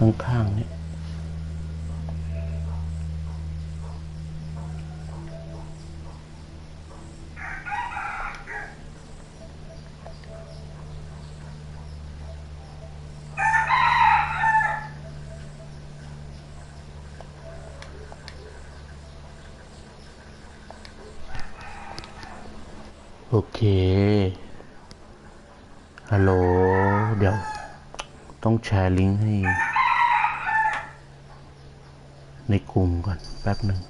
ข้างๆเนี่ยโอเค ฮัลโหล เดี๋ยว ต้องแชร์ลิงก์ให้ ในกลุ่มก่อนแป๊บหนึ่ง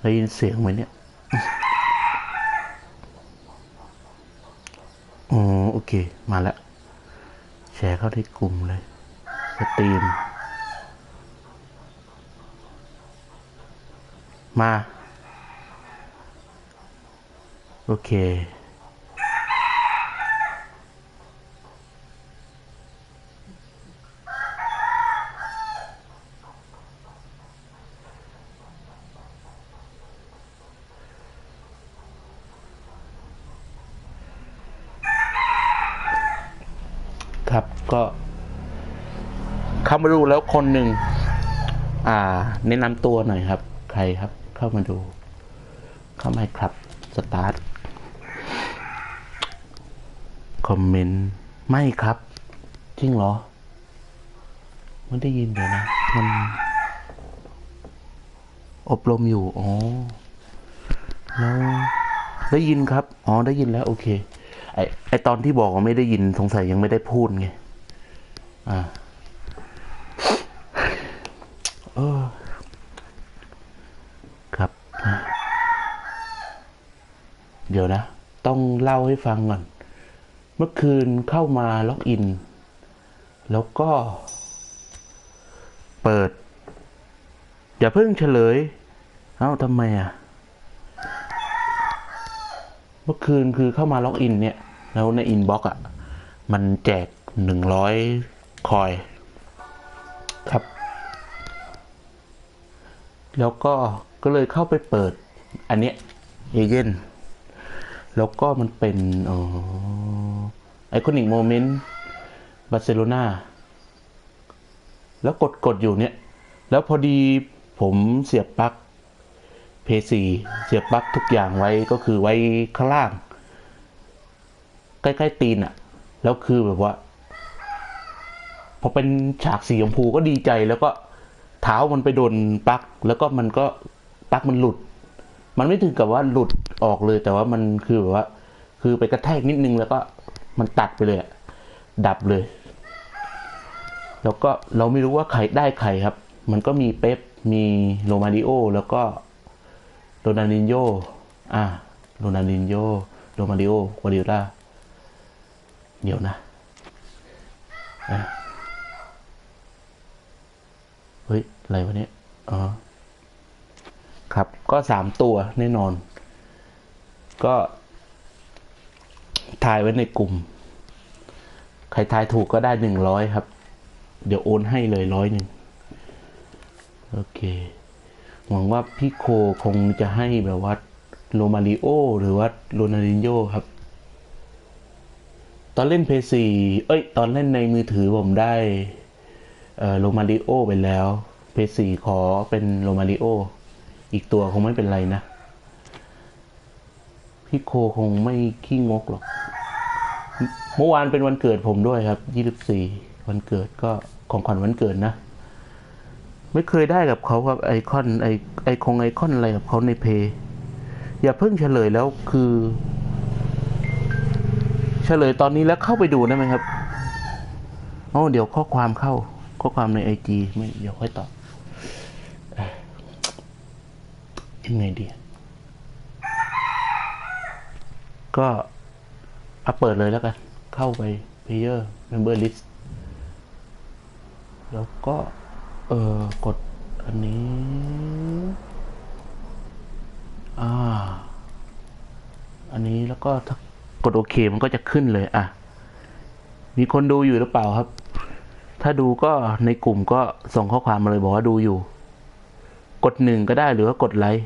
ได้ยินเสียงไหมเนี่ยอ๋อโอเค มาแล้ว แชร์เข้าที่กลุ่มเลย สตรีม มา โอเค ครับ ก็เข้ามาดูแล้วคนหนึ่งอ่า แนะนำตัวหน่อยครับ ใครครับ เข้ามาดู เข้ามาครับสตาร์ทคอมเมนต์ไม่ครับ จริงเหรอไม่ได้ยินเดี๋ยวนะมันอบรมอยู่ อ๋อ แล้วได้ยินครับ อ๋อ ได้ยินแล้ว โอเค ไอไอตอนที่บอกว่าไม่ได้ยินสงสัยยังไม่ได้พูดไง อ่าเออครับเดี๋ยวนะ ต้องเล่าให้ฟังก่อน เมื่อคืนเข้ามาล็อกอิน แล้วก็ เปิด อย่าเพิ่งเฉลย เอ้าทำไมอะ เมื่อคืนคือเข้ามาล็อกอินเนี่ย แล้วในอินบ็อกอะ มันแจกหนึ่งร้อย คอยครับ แล้วก็ก็เลยเข้าไปเปิด อันเนี้ยเอเจนแล้วก็มันเป็นไอคอนิกโมเมนต์บาร์เซโลนาแล้วกดกดอยู่เนี่ย แล้วพอดีผมเสียบปลั๊กเพซีเสียบปลั๊กทุกอย่างไว้ก็คือไว้ข้างล่าง ใกล้ ๆ ตีนอะแล้วคือแบบว่า พอเป็นฉากสีชมพูก็ดีใจแล้วก็เท้ามันไปโดนปลั๊กแล้วก็มันก็ปลั๊กมันหลุด มันไม่ถึงกับว่าหลุดออกเลย แต่ว่ามันคือแบบว่า คือไปกระแทกนิดนึงแล้วก็มันตัดไปเลยดับเลย แล้วก็เราไม่รู้ว่าใครได้ใครครับ มันก็มีเป๊ปมีโรมาริโอแล้วก็โรนัลดินโยอ่าโรนัลดินโยโรมาริโอกัวดิโอลาเดี๋ยวนะอะ เฮ้ย อะไรวะเนี่ยอ๋อครับ ก็สามตัวแน่นอน ก็ทายไว้ในกลุ่ม ใครทายถูกก็ได้หนึ่งร้อยครับ เดี๋ยวโอนให้เลยร้อยหนึ่งโอเค หวังว่าพี่โคคงจะให้แบบว่าโรมาริโอ หรือว่าโรนัลดินโยครับ ตอนเล่นเพย์ซีเอ้ย ตอนเล่นในมือถือผมได้ โรมาริโอไปแล้ว เพซีขอเป็นโรมาริโอ อีกตัวคงไม่เป็นไรนะ พี่โคคงไม่ขี้งกหรอก เมื่อวานเป็นวันเกิดผมด้วยครับ24วันเกิดก็ของขวัญวันเกิดนะ ไม่เคยได้กับเขาครับไอคอนไอไอคงไอคอนอะไรกับเขาในเพย์อย่าเพิ่งเฉลยแล้วคือ เฉลยตอนนี้แล้วเข้าไปดูได้ไหมครับอ๋อเดี๋ยวข้อความเข้า ข้อความในไอจีไม่เดี๋ยวค่อยตอบยังไงดี ก็เอาเปิดเลยแล้วกัน เข้าไป player member list แล้วก็ เออกดอันนี้ อ่า อันนี้แล้วก็ถ้ากดโอเคมันก็จะขึ้นเลย อะ มีคนดูอยู่หรือเปล่าครับ ถ้าดูก็ในกลุ่มก็ส่งข้อความมาเลยบอกว่าดูอยู่ กดหนึ่งก็ได้หรือว่ากดไลค์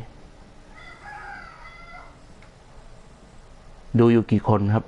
ดูอยู่กี่คนครับ